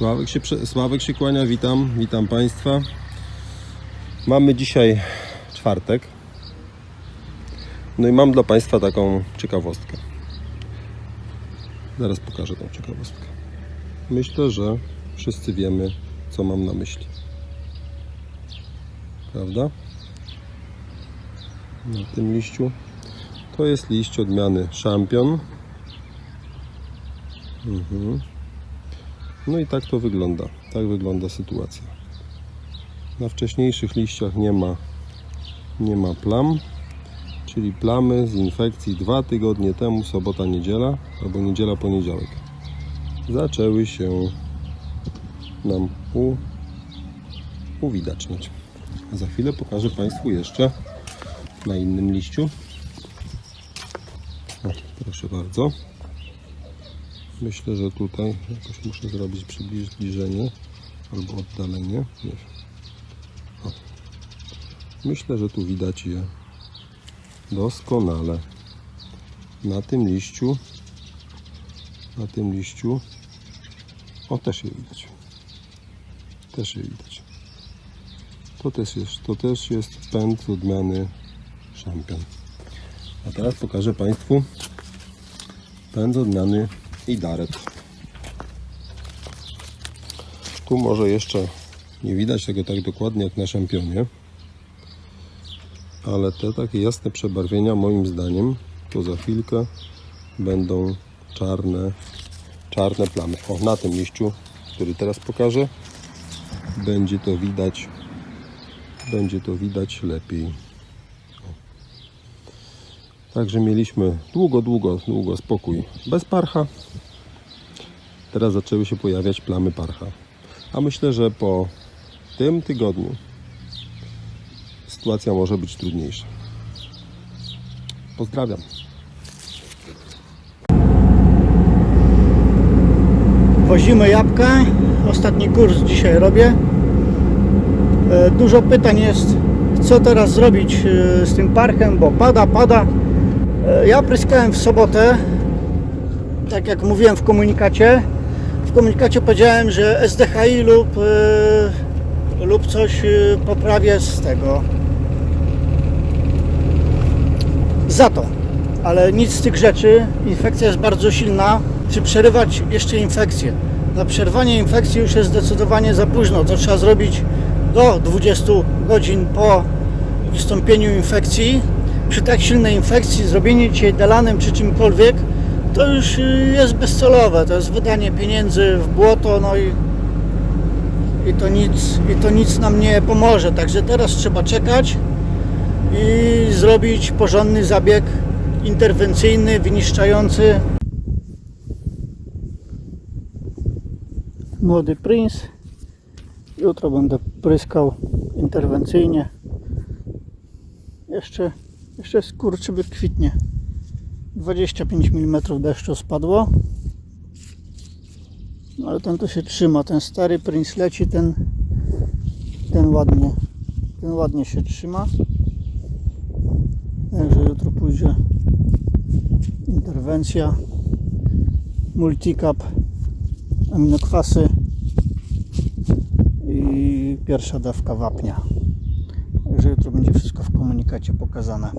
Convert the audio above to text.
Sławek się, Sławek się kłania, witam, witam Państwa. Mamy dzisiaj czwartek. No i mam dla Państwa taką ciekawostkę. Zaraz pokażę tą ciekawostkę. Myślę, że wszyscy wiemy, co mam na myśli. Prawda? Na tym liściu to jest liść odmiany Champion. Mhm. No i tak to wygląda. Tak wygląda sytuacja. Na wcześniejszych liściach nie ma, nie ma plam, czyli plamy z infekcji dwa tygodnie temu, sobota, niedziela albo niedziela, poniedziałek. Zaczęły się nam u, uwidaczniać. Za chwilę pokażę Państwu jeszcze na innym liściu. O, proszę bardzo. Myślę, że tutaj jakoś muszę zrobić przybliżenie albo oddalenie. Myślę, że tu widać je doskonale. Na tym liściu, na tym liściu, o też je widać. Też je widać. To też jest, to też jest pęd odmiany szampion. A teraz pokażę Państwu pęd odmiany Idaret. Tu może jeszcze nie widać tego tak dokładnie jak na szampionie, ale te takie jasne przebarwienia moim zdaniem to za chwilkę będą czarne, czarne plamy. O, na tym liściu, który teraz pokażę, będzie to widać, będzie to widać lepiej. Także mieliśmy długo, długo, długo spokój bez parcha. Teraz zaczęły się pojawiać plamy parcha. A myślę, że po tym tygodniu sytuacja może być trudniejsza. Pozdrawiam. Wozimy jabłka. Ostatni kurs dzisiaj robię. E, Dużo pytań jest, co teraz zrobić e, z tym parkiem, bo pada, pada. E, Ja pryskałem w sobotę, tak jak mówiłem w komunikacie. W komunikacie powiedziałem, że SDHI lub, e, lub coś e, poprawię z tego. Za to. Ale nic z tych rzeczy. Infekcja jest bardzo silna. Czy przerywać jeszcze infekcję? Na przerwanie infekcji już jest zdecydowanie za późno. To trzeba zrobić do 20 godzin po wystąpieniu infekcji. Przy tak silnej infekcji zrobienie dzisiaj delanem czy czymkolwiek to już y, jest bezcelowe. To jest wydanie pieniędzy w błoto, no i, i, to, nic, i to nic nam nie pomoże. Także teraz trzeba czekać i zrobić porządny zabieg interwencyjny, wyniszczający. Młody Prince. Jutro będę pryskał interwencyjnie. Jeszcze, jeszcze skurczybyk kwitnie. 25 mm deszczu spadło. No ale ten to się trzyma. Ten stary Prince leci, ten, ten ładnie, ten ładnie się trzyma. Także jutro pójdzie interwencja, multicap, aminokwasy i pierwsza dawka wapnia. Także jutro będzie wszystko w komunikacie pokazane.